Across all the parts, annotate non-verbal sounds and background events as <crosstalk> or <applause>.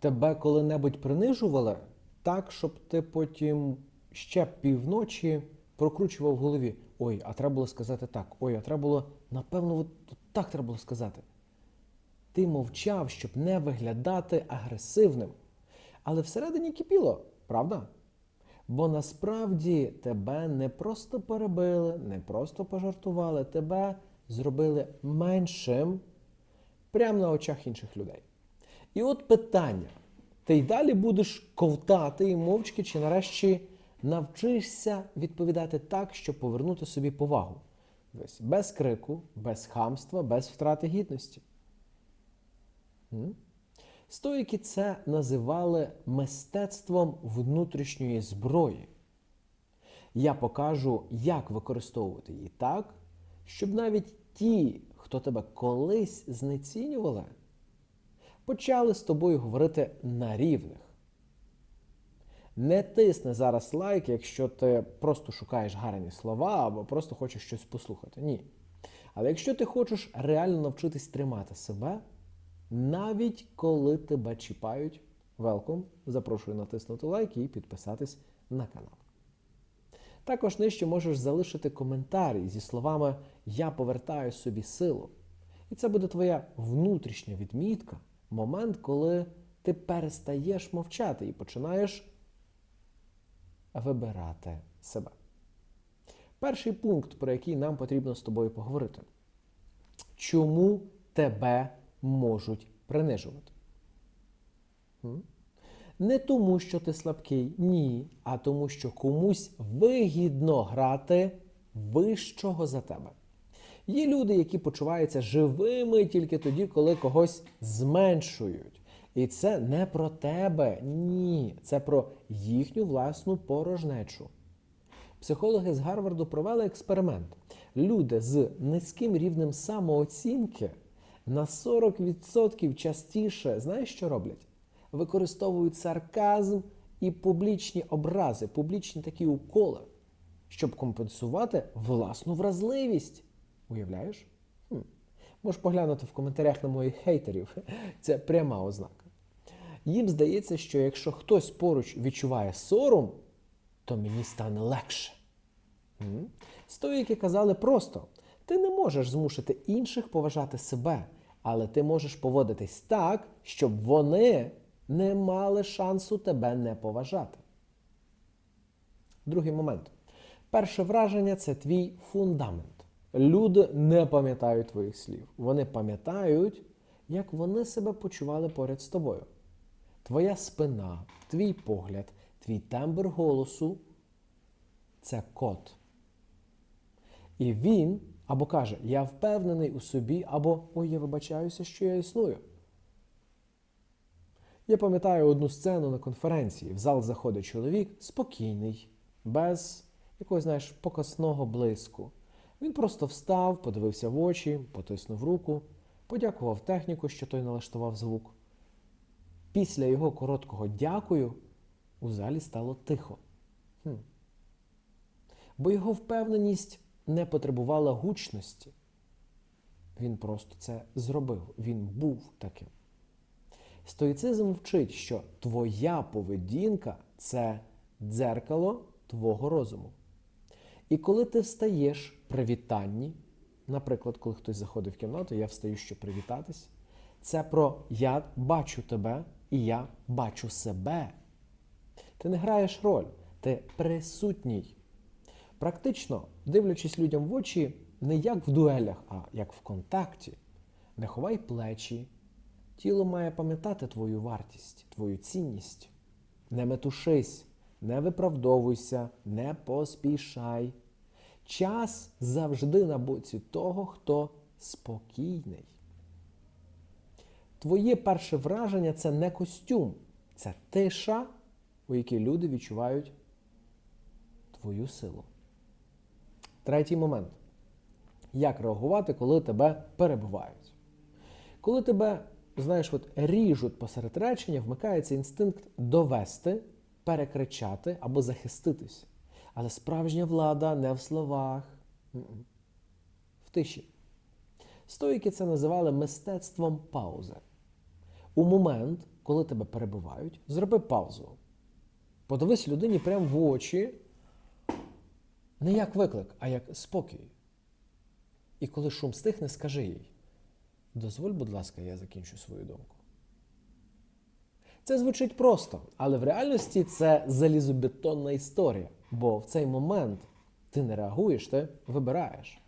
Тебе коли-небудь принижували так, щоб ти потім ще півночі прокручував в голові. Ой, а треба було сказати так. Ой, а треба було, напевно, от так треба було сказати. Ти мовчав, щоб не виглядати агресивним. Але всередині кипіло, правда? Бо насправді тебе не просто перебили, не просто пожартували, тебе зробили меншим прямо на очах інших людей. І от питання: ти й далі будеш ковтати і мовчки, чи нарешті навчишся відповідати так, щоб повернути собі повагу? Без крику, без хамства, без втрати гідності. Стоїки це називали мистецтвом внутрішньої зброї. Я покажу, як використовувати її так, щоб навіть ті, хто тебе колись знецінювали, почали з тобою говорити на рівних. Не тисни зараз лайк, якщо ти просто шукаєш гарні слова або просто хочеш щось послухати. Ні. Але якщо ти хочеш реально навчитись тримати себе, навіть коли тебе чіпають, велком, запрошую натиснути лайк і підписатись на канал. Також нижче можеш залишити коментарі зі словами Я повертаю собі силу. І це буде твоя внутрішня відмітка, момент, коли ти перестаєш мовчати і починаєш вибирати себе. Перший пункт, про який нам потрібно з тобою поговорити. Чому тебе можуть принижувати? Не тому, що ти слабкий, ні, а тому, що комусь вигідно грати вищого за тебе. Є люди, які почуваються живими тільки тоді, коли когось зменшують. І це не про тебе, ні, це про їхню власну порожнечу. Психологи з Гарварду провели експеримент. Люди з низьким рівнем самооцінки на 40% частіше, знаєш, що роблять? Використовують сарказм і публічні образи, публічні такі уколи, щоб компенсувати власну вразливість. Уявляєш? Хм. Можеш поглянути в коментарях на моїх хейтерів. <laughs> Це пряма ознака. Їм здається, що якщо хтось поруч відчуває сором, то мені стане легше. М? Стоїки казали просто: ти не можеш змусити інших поважати себе, але ти можеш поводитись так, щоб вони не мали шансу тебе не поважати. Другий момент. Перше враження це твій фундамент. Люди не пам'ятають твоїх слів. Вони пам'ятають, як вони себе почували поряд з тобою. Твоя спина, твій погляд, твій тембр голосу це код. І він або каже, я впевнений у собі, або ой, я вибачаюся, що я існую. Я пам'ятаю одну сцену на конференції. В зал заходить чоловік спокійний, без якогось, знаєш, покасного блиску. Він просто встав, подивився в очі, потиснув руку, подякував техніку, що той налаштував звук. Після його короткого дякую у залі стало тихо. Хм. Бо його впевненість не потребувала гучності. Він просто це зробив. Він був таким. Стоїцизм вчить, що твоя поведінка це дзеркало твого розуму. І коли ти встаєш при вітанні, наприклад, коли хтось заходить в кімнату, я встаю, щоб привітатись, це про я бачу тебе і я бачу себе. Ти не граєш роль, ти присутній. Практично, дивлячись людям в очі, не як в дуелях, а як в контакті. Не ховай плечі. Тіло має пам'ятати твою вартість, твою цінність. Не метушись, не виправдовуйся, не поспішай. Час завжди на боці того, хто спокійний. Твоє перше враження це не костюм, це тиша, у якій люди відчувають твою силу. Третій момент. Як реагувати, коли тебе перебувають? Коли тебе, знаєш, от ріжуть посеред речення, вмикається інстинкт довести, перекричати або захиститись. Але справжня влада не в словах, в тиші. Стоїки це називали мистецтвом паузи. У момент, коли тебе перебивають, зроби паузу. Подивись людині прямо в очі, не як виклик, а як спокій. І коли шум стихне, скажи їй: дозволь, будь ласка, я закінчу свою думку. Це звучить просто, але в реальності це залізобетонна історія. Бо в цей момент ти не реагуєш, ти вибираєш.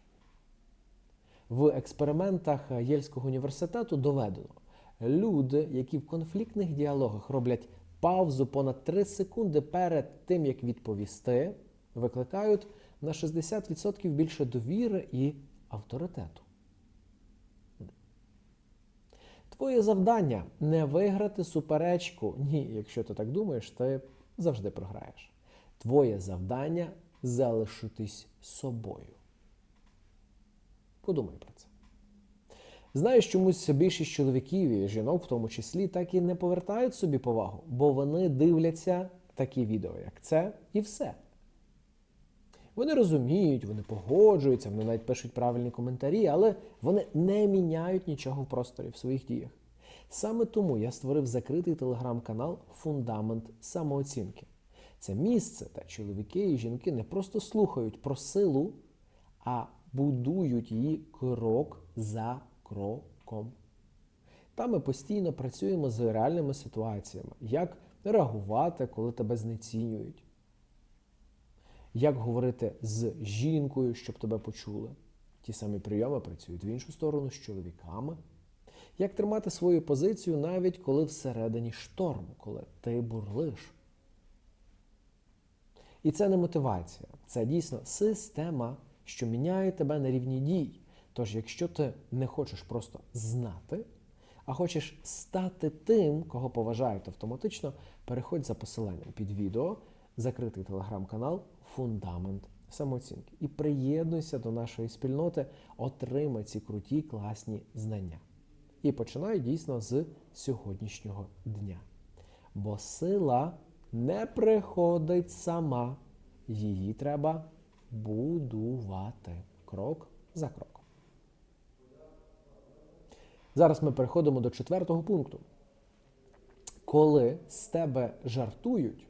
В експериментах Єльського університету доведено, люди, які в конфліктних діалогах роблять паузу понад 3 секунди перед тим, як відповісти, викликають на 60% більше довіри і авторитету. Твоє завдання не виграти суперечку. Ні, якщо ти так думаєш, ти завжди програєш. Твоє завдання залишитись собою. Подумай про це. Знаєш, чомусь більшість чоловіків і жінок, в тому числі, так і не повертають собі повагу, бо вони дивляться такі відео, як це, і все. Вони розуміють, вони погоджуються, вони навіть пишуть правильні коментарі, але вони не міняють нічого в просторі в своїх діях. Саме тому я створив закритий телеграм-канал Фундамент самооцінки. Це місце, де чоловіки і жінки не просто слухають про силу, а будують її крок за кроком. Там ми постійно працюємо з реальними ситуаціями, як реагувати, коли тебе знецінюють, як говорити з жінкою, щоб тебе почули. Ті самі прийоми працюють в іншу сторону з чоловіками. Як тримати свою позицію навіть коли всередині шторму, коли ти бурлиш. І це не мотивація, це дійсно система, що міняє тебе на рівні дій. Тож, якщо ти не хочеш просто знати, а хочеш стати тим, кого поважають автоматично, переходь за посиланням під відео, закритий телеграм-канал Фундамент самооцінки. І приєднуйся до нашої спільноти, отримай ці круті, класні знання. І починай дійсно з сьогоднішнього дня. Бо сила не приходить сама, її треба будувати крок за кроком. Зараз ми переходимо до четвертого пункту. Коли з тебе жартують,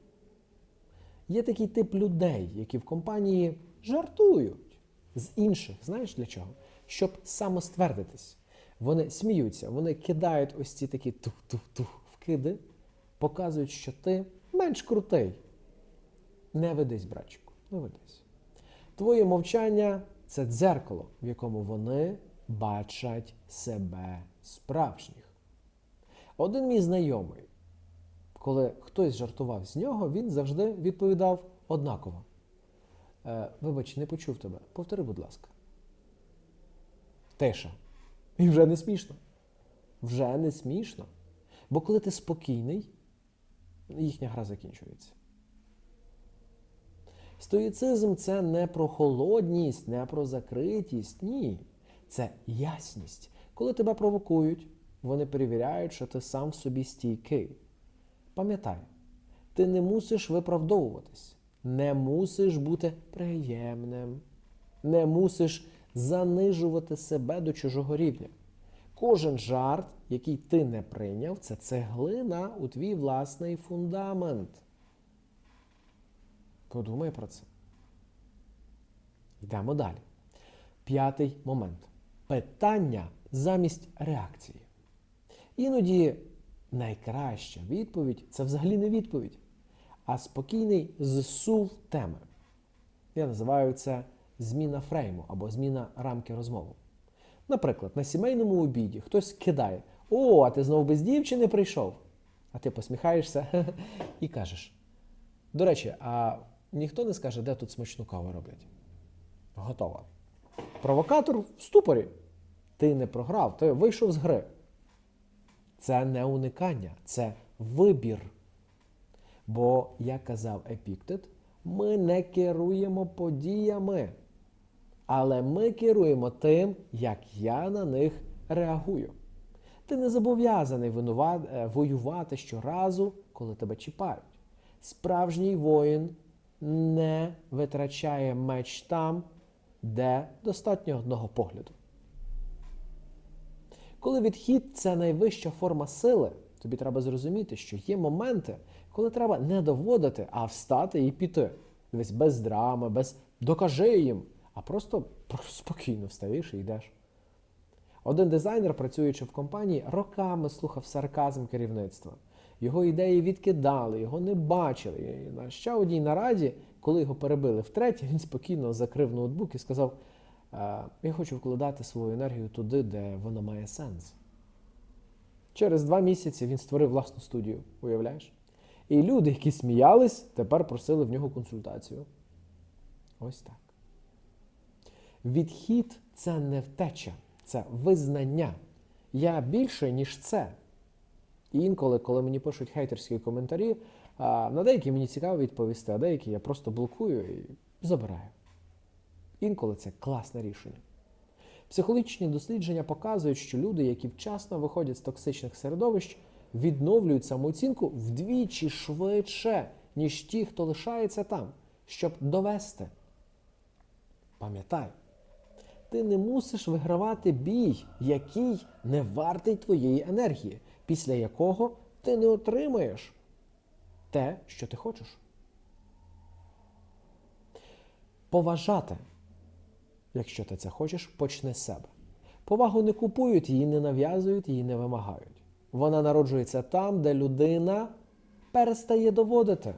є такий тип людей, які в компанії жартують з інших. Знаєш для чого? Щоб самоствердитись. Вони сміються, вони кидають ось ці такі тух-тух-тух вкиди, показують, що ти менш крутий. Не ведись, братчику, не ведись. Твоє мовчання це дзеркало, в якому вони бачать себе справжніх. Один мій знайомий, коли хтось жартував з нього, він завжди відповідав однаково. Е, Вибач, не почув тебе. Повтори, будь ласка. Тиша. І вже не смішно. Вже не смішно. Бо коли ти спокійний, їхня гра закінчується. Стоїцизм це не про холодність, не про закритість. Ні. Це ясність. Коли тебе провокують, вони перевіряють, що ти сам в собі стійкий. Пам'ятай, ти не мусиш виправдовуватись, не мусиш бути приємним, не мусиш занижувати себе до чужого рівня. Кожен жарт, який ти не прийняв, це цеглина у твій власний фундамент. Подумай про це. Йдемо далі. П'ятий момент. Питання замість реакції. Іноді найкраща відповідь це взагалі не відповідь, а спокійний зсув теми. Я називаю це зміна фрейму або зміна рамки розмови. Наприклад, на сімейному обіді хтось кидає: О, а ти знову без дівчини прийшов. А ти посміхаєшся <laughs> і кажеш. До речі, а ніхто не скаже, де тут смачну каву роблять. Готово. Провокатор в ступорі. Ти не програв, ти вийшов з гри. Це не уникання, це вибір. Бо, як казав Епіктет, ми не керуємо подіями, але ми керуємо тим, як я на них реагую. Ти не зобов'язаний е, воювати щоразу, коли тебе чіпають. Справжній воїн не витрачає меч там, де достатньо одного погляду. Коли відхід це найвища форма сили, Тобі треба зрозуміти, що є моменти, коли треба не доводити, а встати і піти. Дивись, без драми, без докажи їм, а просто <laughs> спокійно встаєш і йдеш. Один дизайнер, працюючи в компанії, роками слухав сарказм керівництва. Його ідеї відкидали, його не бачили. І на ще одній нараді, коли його перебили втретє, він спокійно закрив ноутбук і сказав: «Е, Я хочу вкладати свою енергію туди, де вона має сенс. Через два місяці він створив власну студію, уявляєш? І люди, які сміялись, тепер просили в нього консультацію. Ось так. Відхід це не втеча, це визнання. Я більше, ніж це. І інколи, коли мені пишуть хейтерські коментарі, на деякі мені цікаво відповісти, а деякі я просто блокую і забираю. Інколи це класне рішення. Психологічні дослідження показують, що люди, які вчасно виходять з токсичних середовищ, відновлюють самооцінку вдвічі швидше, ніж ті, хто лишається там, щоб довести. Пам'ятай, ти не мусиш вигравати бій, який не вартий твоєї енергії, після якого ти не отримаєш те, що ти хочеш. Поважати, якщо ти це хочеш, почни себе. Повагу не купують, її не нав'язують, її не вимагають. Вона народжується там, де людина перестає доводити.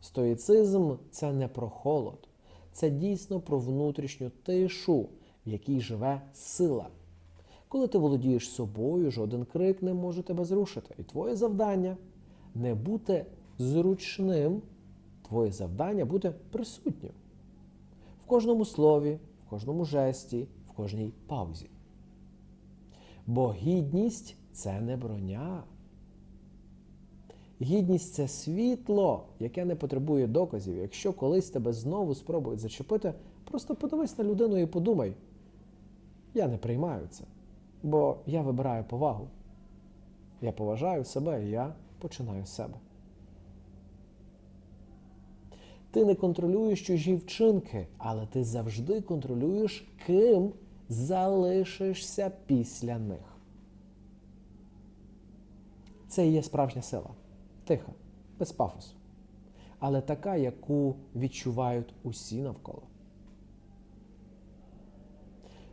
Стоїцизм це не про холод, це дійсно про внутрішню тишу, в якій живе сила. Коли ти володієш собою, жоден крик не може тебе зрушити. І твоє завдання не бути зручним, твоє завдання бути присутнім кожному слові, в кожному жесті, в кожній паузі. Бо гідність це не броня. Гідність це світло, яке не потребує доказів. Якщо колись тебе знову спробують зачепити, просто подивись на людину і подумай. Я не приймаю це, бо я вибираю повагу. Я поважаю себе і я починаю з себе. Ти не контролюєш чужі вчинки, але ти завжди контролюєш, ким залишишся після них. Це і є справжня сила. Тиха, без пафосу. Але така, яку відчувають усі навколо.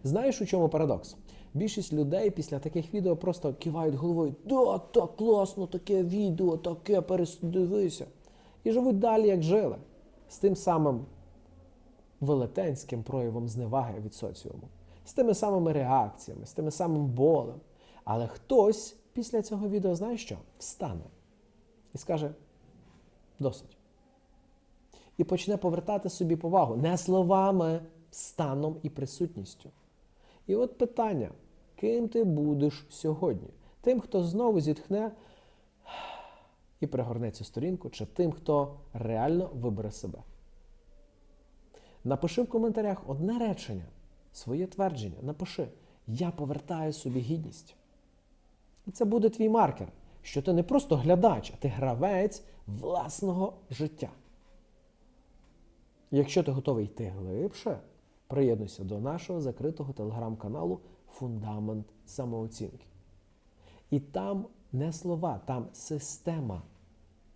Знаєш, у чому парадокс? Більшість людей після таких відео просто кивають головою: да, так класно, таке відео, таке передивися. І живуть далі, як жили, з тим самим велетенським проявом зневаги від соціуму, з тими самими реакціями, з тими самим болем. Але хтось після цього відео, знаєш що, встане і скаже: досить. І почне повертати собі повагу не словами, станом і присутністю. І от питання: ким ти будеш сьогодні? Тим, хто знову зітхне і пригорне цю сторінку, чи тим, хто реально вибере себе? Напиши в коментарях одне речення, своє твердження. Напиши: Я повертаю собі гідність. І це буде твій маркер, що ти не просто глядач, а ти гравець власного життя. Якщо ти готовий йти глибше, приєднуйся до нашого закритого телеграм-каналу Фундамент самооцінки. І там не слова, там система.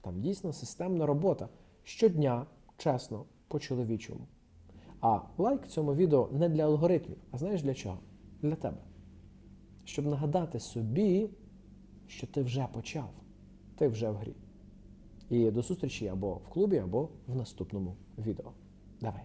Там дійсно системна робота. Щодня, чесно, по-чоловічому. А лайк цьому відео не для алгоритмів, а знаєш для чого? Для тебе. Щоб нагадати собі, що ти вже почав, ти вже в грі. І до зустрічі або в клубі, або в наступному відео. Давай!